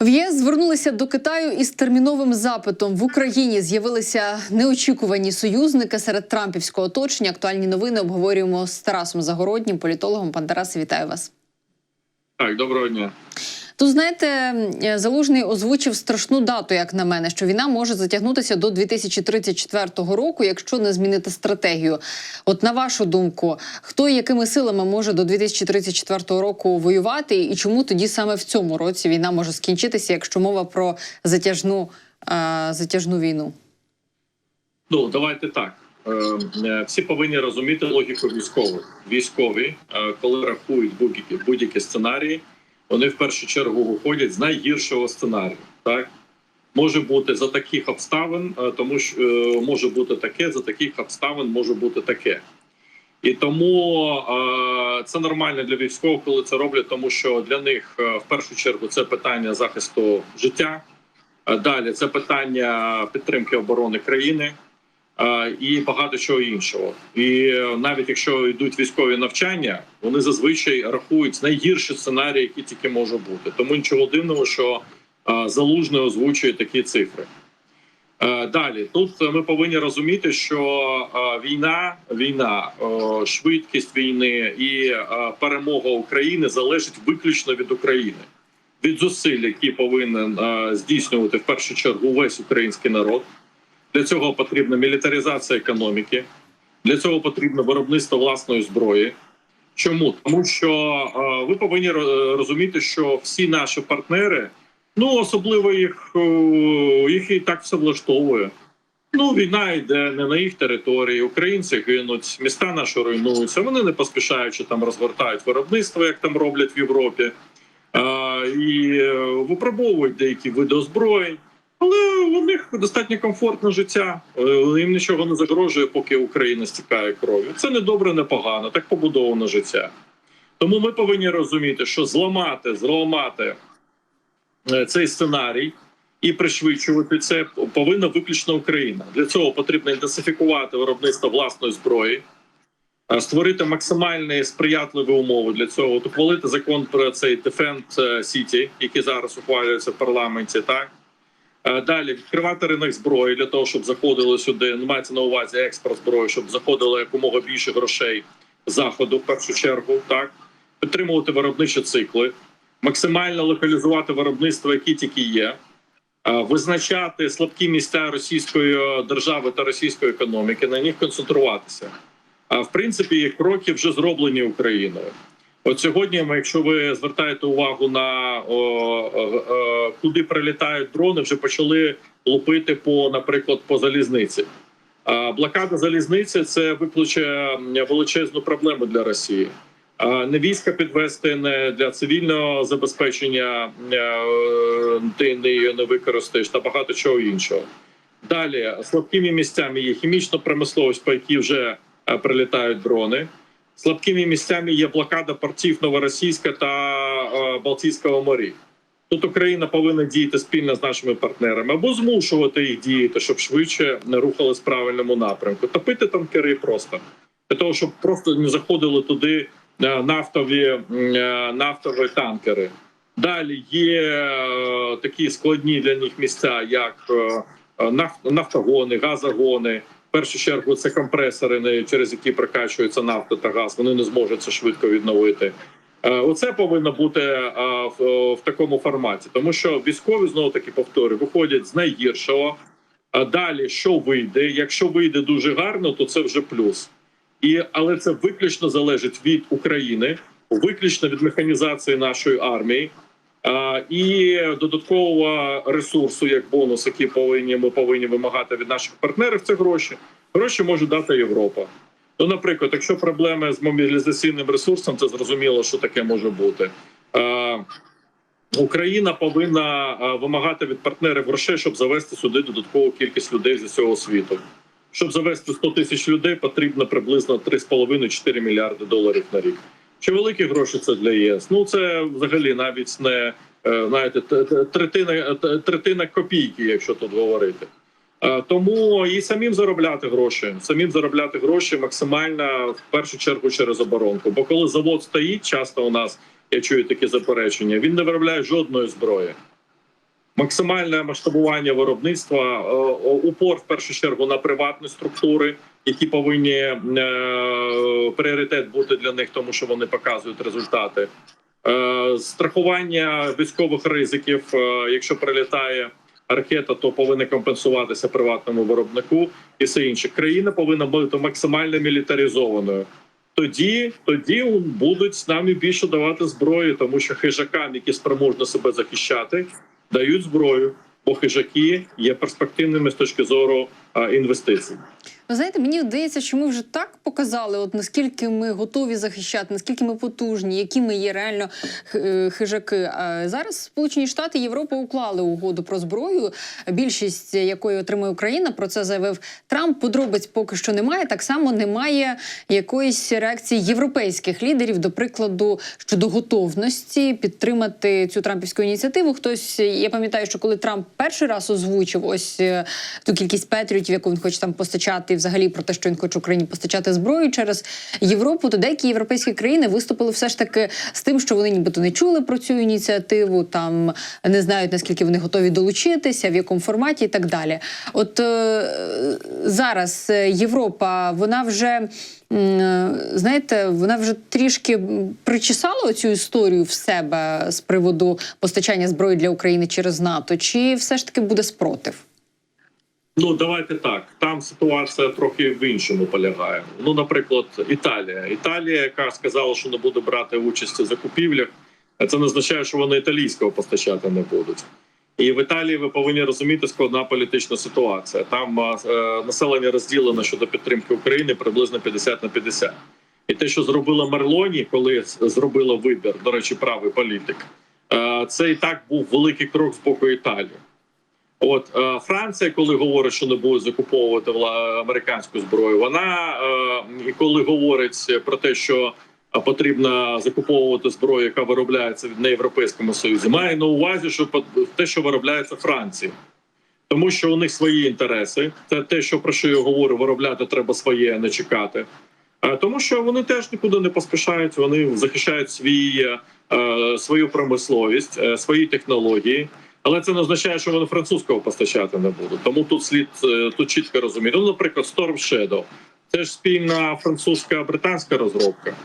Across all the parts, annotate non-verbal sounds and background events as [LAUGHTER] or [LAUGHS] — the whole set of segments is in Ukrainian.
В ЄС звернулися до Китаю із терміновим запитом. В Україні з'явилися неочікувані союзники серед трампівського оточення. Актуальні новини обговорюємо з Тарасом Загороднім, політологом. Пан Тарасе, вітаю вас. Так, доброго дня. Тут знаєте, е, залужний озвучив страшну дату, як на мене, що війна може затягнутися до 2034 року, якщо не змінити стратегію. От на вашу думку, хто і якими силами може до 2034 року воювати, і чому тоді саме в цьому році війна може скінчитися, якщо мова про затяжну, е, затяжну війну? Ну давайте так. Е, е, Всі повинні розуміти логіку військових. Військові, коли рахують будь-які сценарії, вони в першу чергу виходять з найгіршого сценарію. Так може бути за таких обставин, е, тому що е, може бути таке, за таких обставин може бути таке. І тому е, це нормально для військових, коли це роблять, тому що для них в першу чергу це питання захисту життя. Далі це питання підтримки оборони країни і багато чого іншого. І е, навіть якщо йдуть військові навчання, вони зазвичай рахують найгірші сценарії, які тільки може бути. Тому нічого дивного, що залужний озвучує такі цифри. Е, Далі тут ми повинні розуміти, що війна, війна, швидкість війни і перемога України залежить виключно від України, від зусиль, які повинен здійснювати в першу чергу весь український народ. Для цього потрібна мілітаризація економіки, для цього потрібно виробництво власної зброї. Чому тому, що е, ви повинні розуміти, що всі наші партнери, ну особливо їх, е, їх і так все влаштовує. Ну, війна йде не на їх території, українці гинуть, міста наші руйнуються. Вони не поспішаючи там розгортають виробництво, як там роблять в Європі, а, і е, випробовують деякі види озброєнь. Але у них достатньо комфортне життя. Е, Їм нічого не загрожує, поки Україна стікає кров'ю. Це не добре, не погано. Так побудовано життя. Тому ми повинні розуміти, що зламати, зламати е, цей сценарій і пришвидшувати це повинна виключно Україна. Для цього потрібно інтенсифікувати виробництво власної зброї, е, створити максимальні сприятливі умови для цього. Ухвалити закон про цей Defend City, який зараз ухвалюється в парламенті. Так далі відкривати ринок зброї для того, щоб заходили сюди. Ну, мається на увазі експорт зброї, щоб заходило якомога більше грошей заходу в першу чергу. Так підтримувати виробничі цикли, максимально локалізувати виробництво, які тільки є. е, Визначати слабкі місця російської держави та російської економіки, на них концентруватися. А в принципі, кроки вже зроблені Україною. От сьогодні, якщо ви звертаєте увагу на о, о, куди прилітають дрони, вже почали лупити по, наприклад, по залізниці. Блокада залізниці це викличе величезну проблему для Росії. Не війська підвести не для цивільного забезпечення е, ти не її не використаєш та багато чого іншого. Далі слабкими місцями є хімічна промисловість, по якій вже е, прилітають дрони. Слабкими місцями є блокада портів Новоросійська та е, Балтійського морів. Тут Україна повинна діяти спільно з нашими партнерами або змушувати їх діяти, щоб швидше не рухались в правильному напрямку. Топити танкери просто для того, щоб просто не заходили туди е, нафтові, е, нафтові танкери. Далі є такі складні для них місця, як наф- нафтогони, газогони. Першу чергу це компресори, через які прокачується нафта та газ. Вони не зможуть це швидко відновити. Е, Оце повинно бути е, в такому форматі, тому що військові знову таки повторюю, виходять з найгіршого. А далі що вийде? Якщо вийде дуже гарно, то це вже плюс. І але це виключно залежить від України, виключно від механізації нашої армії. І додаткового ресурсу як бонус, який повинні ми повинні вимагати від наших партнерів. Це гроші. Гроші може дати Європа. Ну, наприклад, якщо проблеми з мобілізаційним ресурсом, це зрозуміло, що таке може бути. Україна повинна вимагати від партнерів грошей, щоб завести сюди додаткову кількість людей з усього світу. Щоб завести 100 тисяч людей, потрібно приблизно 3,5-4 мільярди доларів на рік. Чи великі гроші це для ЄС? Ну це взагалі навіть не е, знаєте, третина третина копійки, якщо тут говорити. Е, Тому і самим заробляти гроші, самим заробляти гроші максимально в першу чергу через оборонку. Бо коли завод стоїть, часто у нас я чую такі заперечення, він не виробляє жодної зброї. максимальне масштабування виробництва, е, упор в першу чергу на приватні структури, які повинні е, пріоритет бути для них, тому що вони показують результати. Е, Страхування військових ризиків, е, якщо прилітає ракета, то повинна компенсуватися приватному виробнику і все інше. Країна повинна бути максимально мілітаризованою. Тоді, тоді будуть з нами більше давати зброї, тому що хижакам, які спроможні себе захищати, дають зброю, бо хижаки є перспективними з точки зору інвестицій. Ви знаєте, мені здається, що ми вже так показали, от наскільки ми готові захищати, наскільки ми потужні, які ми є реально е, хижаки. А зараз Сполучені Штати Європа уклали угоду про зброю, більшість якої отримує Україна. Про це заявив Трамп. Подробиць поки що немає. Так само немає якоїсь реакції європейських лідерів, до прикладу, щодо готовності підтримати цю трампівську ініціативу. Хтось я пам'ятаю, що коли Трамп перший раз озвучив ось е, ту кількість петріотів, яку він хоче там постачати, взагалі про те, що він хоче Україні постачати зброю через Європу, то деякі європейські країни виступили все ж таки з тим, що вони нібито не чули про цю ініціативу, там не знають наскільки вони готові долучитися, в якому форматі і так далі. От е, зараз е, Європа, вона вже. е, Знаєте, вона вже трішки причесала цю історію в себе з приводу постачання зброї для України через НАТО, чи все ж таки буде спротив? Ну давайте так. Там ситуація трохи в іншому полягає. Ну, наприклад, Італія. Італія, яка сказала, що не буде брати участь у закупівлях, це не означає, що вони італійського постачати не будуть. І в Італії ви повинні розуміти складна політична ситуація. Там е, населення розділено щодо підтримки України приблизно 50 на 50. І те, що зробила Мерлоні, коли зробила вибір, до речі, правий політик, е, це і так був великий крок з боку Італії. От е, Франція, коли говорить, що не буде закуповувати американську зброю, вона е, коли говорить про те, що е, потрібно закуповувати зброю, яка виробляється в неєвропейському союзі, має на увазі, що те, що виробляється Франції. Тому що у них свої інтереси. Це те, що про що я говорю, виробляти треба своє, не чекати. Тому що вони теж нікуди не поспішають. Вони захищають свій, свою промисловість, свої технології. Але це не означає, що вони французького постачати не будуть. Тому тут слід е, тут чітко розуміти. Ну, наприклад, Storm Shadow. Це ж спільна французька британська розробка.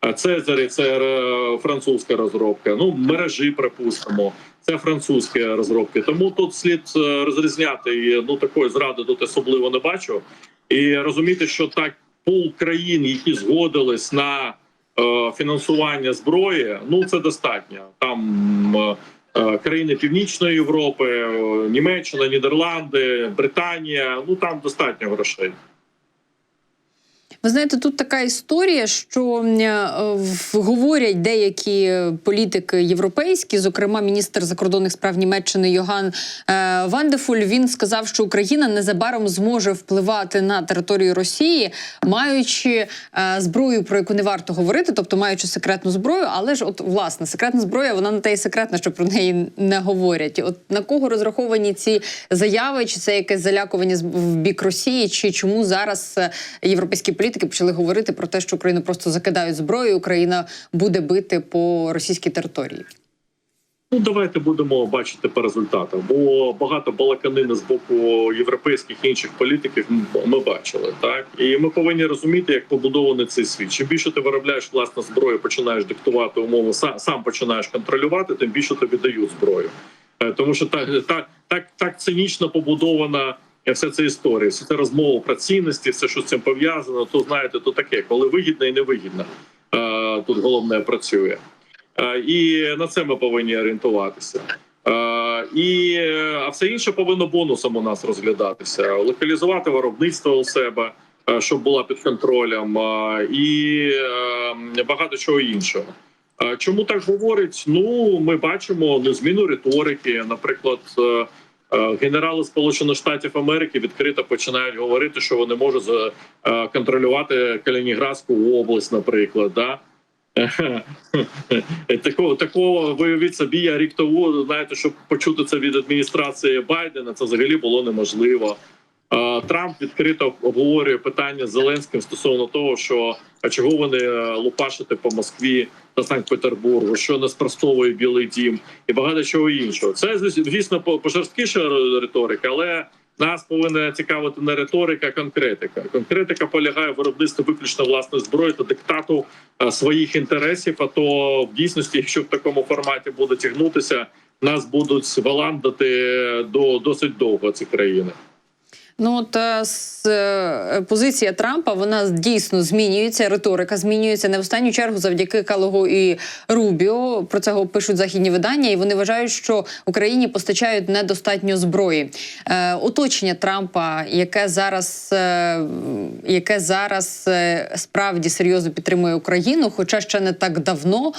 А Цезарі це е, французька розробка. Ну мережі, припустимо, це французькі розробки. Тому тут слід е, розрізняти і ну такої зради тут особливо не бачу. І розуміти, що так пул країн, які згодились на е, фінансування зброї, ну це достатньо. Там е, країни Північної Європи, е, Німеччина, Нідерланди, Британія. Ну там достатньо грошей. Ви знаєте, тут така історія, що е, говорять деякі політики європейські, зокрема міністр закордонних справ Німеччини Йоган е, Вандефуль. Він сказав, що Україна незабаром зможе впливати на територію Росії, маючи е, зброю, про яку не варто говорити, тобто маючи секретну зброю, але ж, от власне, секретна зброя, вона не те й секретна, що про неї не говорять. От на кого розраховані ці заяви? Чи це якесь залякування в бік Росії, чи чому зараз європейські політики почали говорити про те, що Україну просто закидають зброю, Україна буде бити по російській території? Ну, давайте будемо бачити по результатам, бо багато балаканини з боку європейських і інших політиків ми бачили. Так і ми повинні розуміти, як побудований цей світ. Чим більше ти виробляєш власну зброю, починаєш диктувати умови, сам, сам починаєш контролювати, тим більше тобі дають зброю. Е, Тому що так, так, так, так цинічно побудована. Вся ця історія, вся ця розмова про цінності, все, що з цим пов'язано, то знаєте, то таке, коли вигідно і невигідно. Е, Тут головне працює. Е, І на це ми повинні орієнтуватися. Е, І е, а все інше повинно бонусом у нас розглядатися, локалізувати виробництво у себе, е, щоб була під контролем, е, і е, багато чого іншого. Е, Чому так говорить? Ну ми бачимо ну, зміну риторики. Наприклад, е, е, генерали Сполучених Штатів Америки відкрито починають говорити, що вони можуть е, контролювати Калінінградську область, наприклад. Да? [LAUGHS] Такого такого виявіть собі, я рік тому знаєте, щоб почути це від адміністрації Байдена, це взагалі було неможливо. Е, Трамп відкрито обговорює питання з Зеленським стосовно того, що а чого вони е, лупашити по Москві та Санкт-Петербургу, що не спростовує Білий Дім і багато чого іншого. Це звісно по- пожорсткіша риторика, але нас повинна цікавити не риторика, а конкретика. Конкретика полягає в виробництві виключно власної зброї та диктату е, своїх інтересів. А то в дійсності, якщо в такому форматі буде тягнутися, нас будуть валандати до досить довго ці країни. Ну от е, с- е, позиція Трампа вона дійсно змінюється. Риторика змінюється не в останню чергу завдяки Калогу і Рубіо. Про це пишуть західні видання, і вони вважають, що Україні постачають недостатньо зброї. Е, оточення Трампа, яке зараз, е, яке зараз е, справді серйозно підтримує Україну, хоча ще не так давно.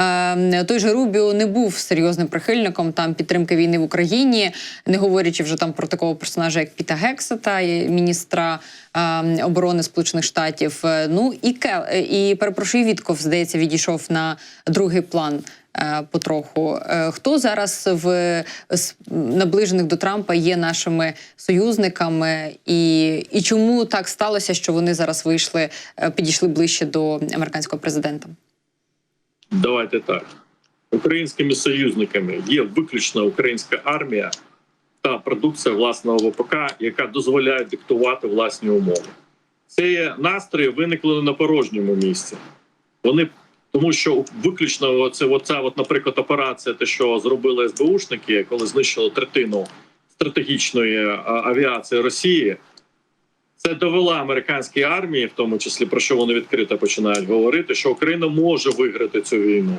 Е, той же Рубіо не був серйозним прихильником там підтримки війни в Україні, не говорячи вже там про такого персонажа, як Піта Гексета, і міністра е, оборони Сполучених Штатів. Е, Ну і Кел е, і перепрошую, Вітков, здається, відійшов на другий план. е, Потроху хто зараз в наближених до Трампа є нашими союзниками, і, і чому так сталося, що вони зараз вийшли, підійшли ближче до американського президента? Давайте так. Українськими союзниками є виключно українська армія та продукція власного ВПК, яка дозволяє диктувати власні умови. Ці настрої виникли не на порожньому місці. Вони тому, що виключно оце, оця, от, наприклад, операція, те, що зробили СБУшники, коли знищили третину стратегічної авіації Росії, це довела американській армії, в тому числі про що вони відкрито починають говорити, що Україна може виграти цю війну.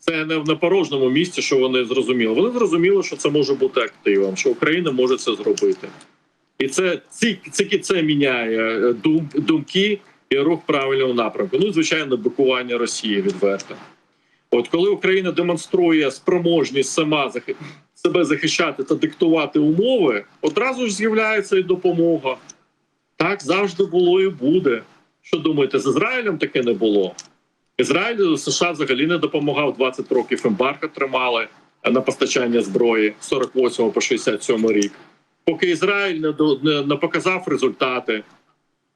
Це не в на порожньому місці, що вони зрозуміли. Вони зрозуміли, що це може бути активом, що Україна може це зробити. І це ці- тільки це міняє е, дум, думки і рух в правильному напрямку. Ну, звичайно, блокування Росії відверто. От коли Україна демонструє спроможність сама захи- себе захищати та диктувати умови, одразу ж з'являється і допомога. Так завжди було і буде. Що думаєте, з Ізраїлем таке не було? Ізраїль США взагалі не допомагав 20 років ембарго тримали на постачання зброї з 48 по 67 рік. Поки Ізраїль не, не, не показав результати,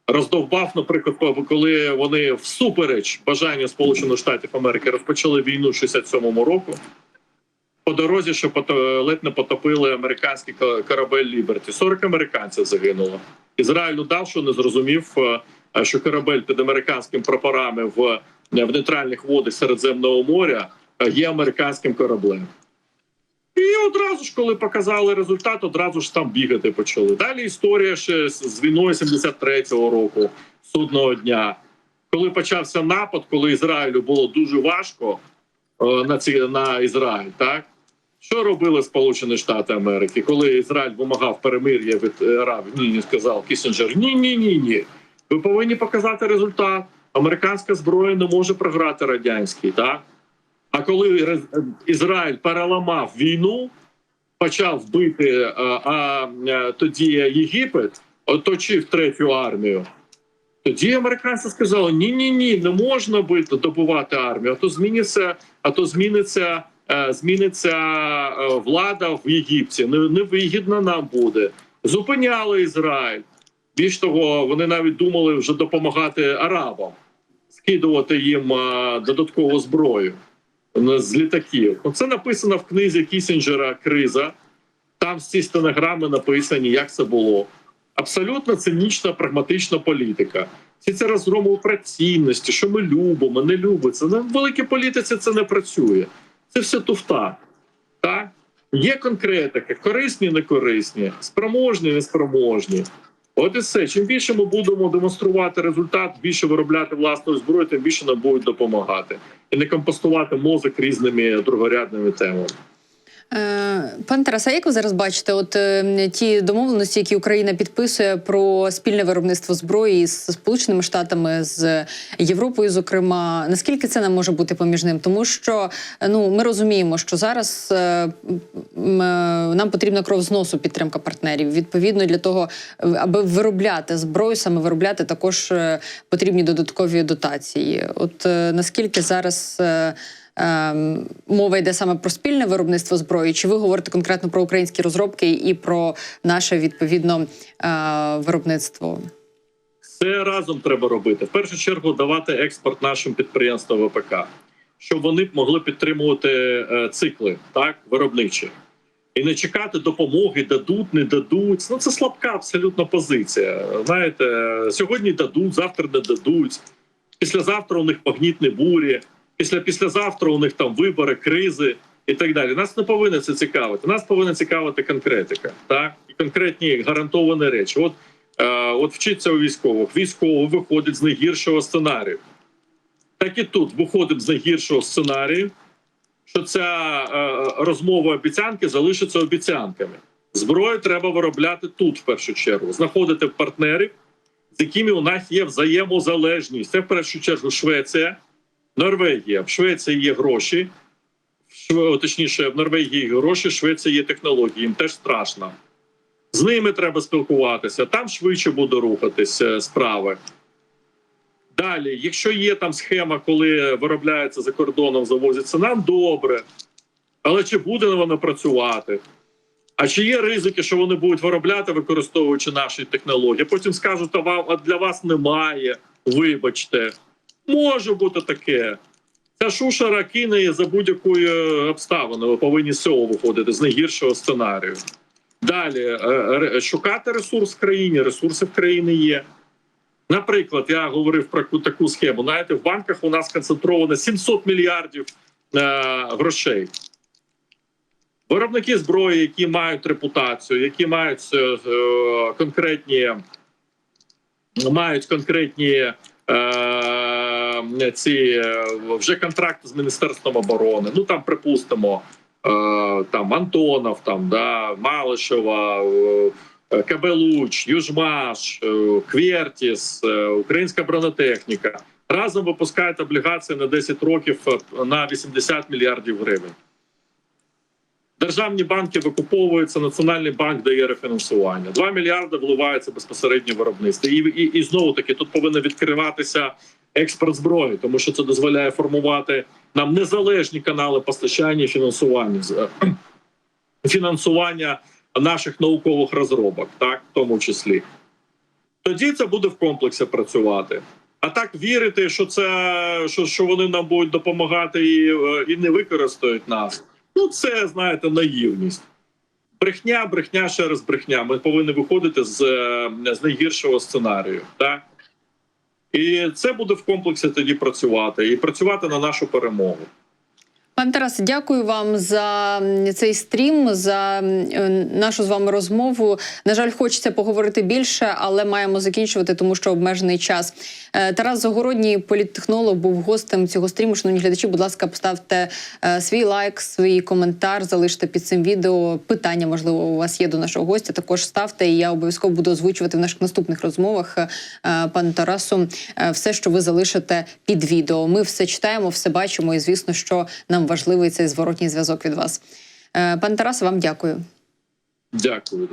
роздовбав, наприклад, коли вони всупереч бажанню Сполучених Штатів Америки розпочали війну 67-му року. По дорозі, що ледь не потопили американський корабель Ліберті. 40 американців загинуло. Ізраїль удав, що не зрозумів, е, що корабель під американськими прапорами в, в нейтральних водах Середземного моря е, є американським кораблем. І одразу ж, коли показали результат, одразу ж там бігати почали. Далі історія ще з війною 73-го року, судного дня, коли почався напад, коли Ізраїлю було дуже важко е, на ці на Ізраїль, так що робили Сполучені Штати Америки, коли Ізраїль вимагав перемир'я від е, Арабів? Ні, не сказав Кісінджер. Ні, ні, ні, ні. Ви повинні показати результат. Американська зброя не може програти радянській, так? А коли Ізраїль переламав війну, почав бити е, а, е, тоді Єгипет, оточив третю армію. Тоді американці сказали: ні, ні, ні, не можна бити добувати армію, а то зміниться, а то зміниться, е, зміниться влада в Єгипті. Не, не вигідно нам буде. Зупиняли Ізраїль. Більш того, вони навіть думали вже допомагати арабам, скидувати їм додаткову зброю е, з літаків. Це написано в книзі Кісінджера Криза. Там ці стенограми написані, як це було. Абсолютно цинічна, прагматична політика. Всі це розгромов про цінності, що ми любимо, не любимо. Це на великій політиці це не працює. Це все туфта. Так? Є конкретики, корисні, некорисні, спроможні, неспроможні. От і все. Чим більше ми будемо демонструвати результат, більше виробляти власну зброю, тим більше нам будуть допомагати і не компостувати мозок різними другорядними темами. Е, Пане Тарасе, як ви зараз бачите, от е, ті домовленості, які Україна підписує про спільне виробництво зброї з Сполученими Штатами, з Європою, зокрема, наскільки це нам може бути поміжним? Тому що ну ми розуміємо, що зараз е, нам потрібна кров з носу підтримка партнерів. Відповідно, для того, аби виробляти зброю, саме виробляти, також потрібні додаткові дотації. От наскільки зараз. Мова йде саме про спільне виробництво зброї? Чи ви говорите конкретно про українські розробки і про наше відповідно е, виробництво? Все разом треба робити. В першу чергу давати експорт нашим підприємствам ВПК, щоб вони могли підтримувати е, цикли так виробничі. І не чекати допомоги, дадуть, не дадуть. Ну це слабка абсолютно позиція. Знаєте, сьогодні дадуть, завтра не дадуть. Післязавтра у них магнітні бурі, після післязавтра у них там вибори, кризи і так далі. Нас не повинно це цікавити. Нас повинна цікавити конкретика, так і конкретні гарантовані речі. От Е, от вчиться у військових. Військовий виходить з найгіршого сценарію. Так і тут виходимо з найгіршого сценарію, що ця е, розмова обіцянки залишиться обіцянками. Зброю треба виробляти тут, в першу чергу, знаходити партнерів, з якими у нас є взаємозалежність. Це в першу чергу Швеція, Норвегія. В Швеції є гроші. Точніше, в Норвегії є гроші, в Швеції є технології. Їм теж страшно. З ними треба спілкуватися, там швидше буде рухатися справи. Далі, якщо є там схема, коли виробляється за кордоном, завозиться нам добре. Але чи буде воно працювати? А чи є ризики, що вони будуть виробляти, використовуючи наші технології? Потім скажуть, а для вас немає. Вибачте, може бути таке. Ця шушера кине за будь-якої обставини. Ви повинні з цього виходити з найгіршого сценарію. Далі е, шукати ресурс в країні. Ресурси в країні є. Наприклад, я говорив про таку- схему. Знаєте, в банках у нас концентровано 700 мільярдів е, грошей. Виробники зброї, які мають репутацію, які мають е, конкретні, мають конкретні е, ці е, вже контракти з Міністерством оборони. Ну там припустимо, е, там Антонов, там да Малишева, е, Кабелуч, Южмаш, е, Квертіс, е, Українська бронетехніка разом випускають облігації на 10 років е, на 80 мільярдів гривень. Державні банки викуповуються, Національний банк дає рефінансування. 2 мільярди вливаються безпосередньо виробництво. І, і, і знову таки тут повинен відкриватися експорт зброї, тому що це дозволяє формувати нам незалежні канали постачання і фінансування [CLEARS THROAT] фінансування наших наукових розробок, так в тому числі. Тоді це буде в комплексі працювати. А так вірити, що це що, що вони нам будуть допомагати і, е, і не використають нас. Ну, це знаєте, наївність. Брехня, брехня, ще раз брехня. Ми повинні виходити з, е, з найгіршого сценарію. Так? І це буде в комплексі тоді працювати і працювати на нашу перемогу. Пане Тарасе, дякую вам за цей стрім, за е, нашу з вами розмову. На жаль, хочеться поговорити більше, але маємо закінчувати, тому що обмежений час. Е, Тарас Загородній, політтехнолог, був гостем цього стріму. Шановні глядачі, будь ласка, поставте е, свій лайк, свій коментар, залиште під цим відео. Питання, можливо, у вас є до нашого гостя. Також ставте, і я обов'язково буду озвучувати в наших наступних розмовах. Пане Тарасу, все, що ви залишите під відео. Ми все читаємо, все бачимо, і звісно, що нам важливий цей зворотній зв'язок від вас. Пан Пане Тарасе, вам дякую. Дякую.